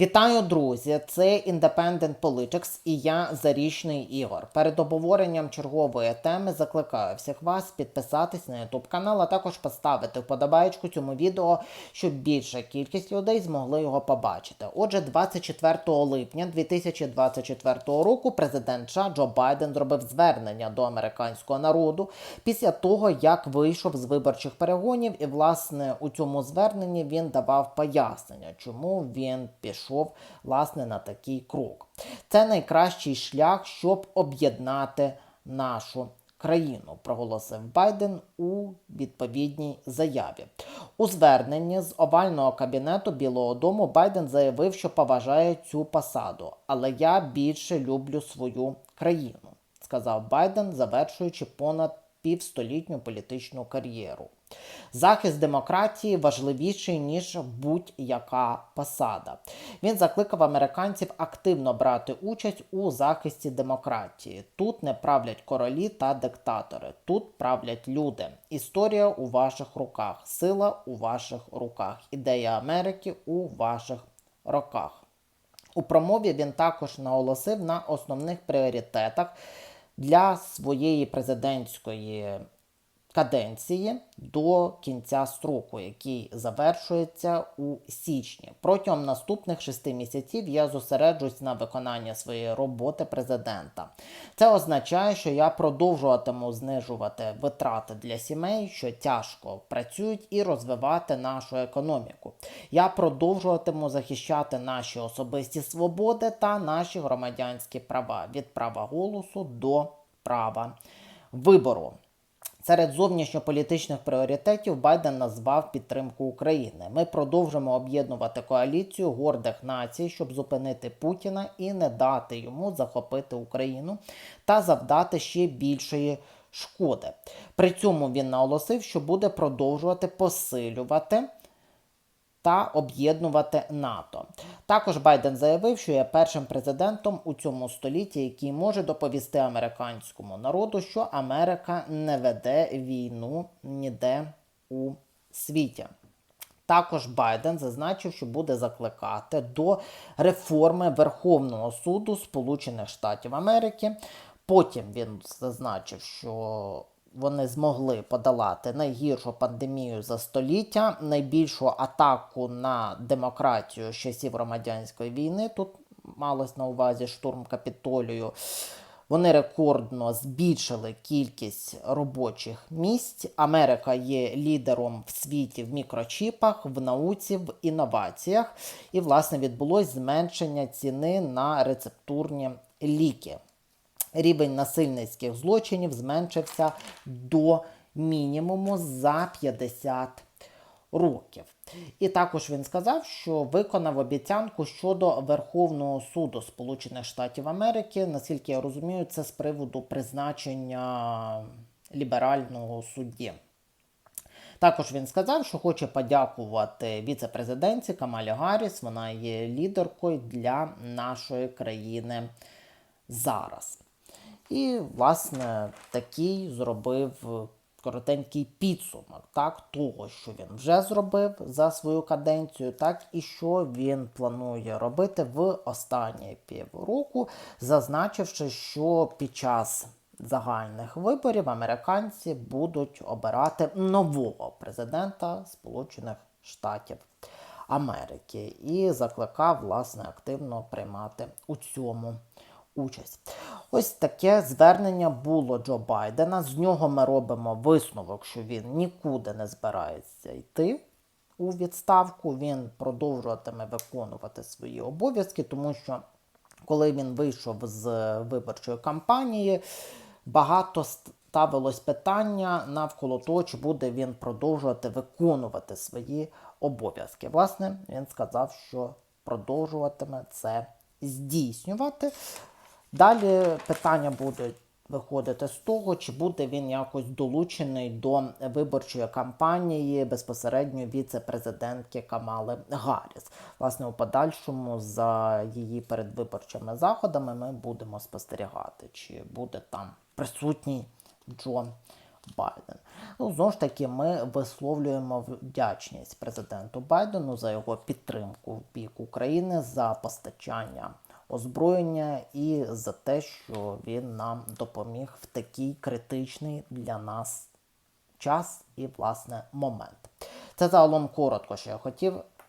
Вітаю, друзі! Це Independent Politics і я Зарічний Ігор. Перед обговоренням чергової теми закликаю всіх вас підписатись на YouTube канал, а також поставити вподобаєчку цьому відео, щоб більша кількість людей змогли його побачити. Отже, 24 липня 2024 року президент США Джо Байден зробив звернення до американського народу після того, як вийшов з виборчих перегонів, і власне у цьому зверненні він давав пояснення, чому він пішов власне на такий крок. Це найкращий шлях, щоб об'єднати нашу країну, проголосив Байден у відповідній заяві. У зверненні з овального кабінету Білого Дому Байден заявив, що поважає цю посаду, але я більше люблю свою країну, сказав Байден, завершуючи понад півстолітню політичну кар'єру. Захист демократії важливіший ніж будь-яка посада. Він закликав американців активно брати участь у захисті демократії. Тут не правлять королі та диктатори, тут правлять люди. Історія у ваших руках, сила у ваших руках, ідея Америки у ваших руках. У промові він також наголосив на основних пріоритетах для своєї президентської каденції до кінця строку, який завершується у січні. Протягом наступних шести місяців я зосереджусь на виконанні своєї роботи президента. Це означає, що я продовжуватиму знижувати витрати для сімей, що тяжко працюють, і розвивати нашу економіку. Я продовжуватиму захищати наші особисті свободи та наші громадянські права від права голосу до права вибору. Серед зовнішньополітичних пріоритетів Байден назвав підтримку України. Ми продовжимо об'єднувати коаліцію гордих націй, щоб зупинити Путіна і не дати йому захопити Україну та завдати ще більшої шкоди. При цьому він наголосив, що буде продовжувати посилювати та об'єднувати НАТО. Також Байден заявив, що є першим президентом у цьому столітті, який може доповісти американському народу, що Америка не веде війну ніде у світі. Також Байден зазначив, що буде закликати до реформи Верховного суду Сполучених Штатів Америки. Потім він зазначив, що вони змогли подолати найгіршу пандемію за століття, найбільшу атаку на демократію з часів громадянської війни. Тут малось на увазі штурм капітолію. Вони рекордно збільшили кількість робочих місць. Америка є лідером в світі в мікрочіпах, в науці, в інноваціях. І, власне, відбулось зменшення ціни на рецептурні ліки рівень насильницьких злочинів зменшився до мінімуму за 50 років. І також він сказав, що виконав обіцянку щодо Верховного суду Сполучених Штатів Америки. Наскільки я розумію, це з приводу призначення ліберального судді. Також він сказав, що хоче подякувати віце-президентці Камалі Гарріс. Вона є лідеркою для нашої країни зараз. І, власне, такий зробив коротенький підсумок так, того, що він вже зробив за свою каденцію, так і що він планує робити в останні півроку, зазначивши, що під час загальних виборів американці будуть обирати нового президента Сполучених Штатів. Америки і закликав власне активно приймати у цьому участь. Ось таке звернення було Джо Байдена. З нього ми робимо висновок, що він нікуди не збирається йти у відставку. Він продовжуватиме виконувати свої обов'язки, тому що коли він вийшов з виборчої кампанії, багато ставилось питання навколо того, чи буде він продовжувати виконувати свої обов'язки. Власне, він сказав, що продовжуватиме це здійснювати. Далі питання будуть виходити з того, чи буде він якось долучений до виборчої кампанії безпосередньо віце-президентки Камали Гарріс. Власне, у подальшому за її передвиборчими заходами ми будемо спостерігати, чи буде там присутній Джон Байден. Ну, знову ж таки, ми висловлюємо вдячність президенту Байдену за його підтримку в бік України за постачання озброєння і за те, що він нам допоміг в такий критичний для нас час і власне момент. Це загалом коротко, що я хотів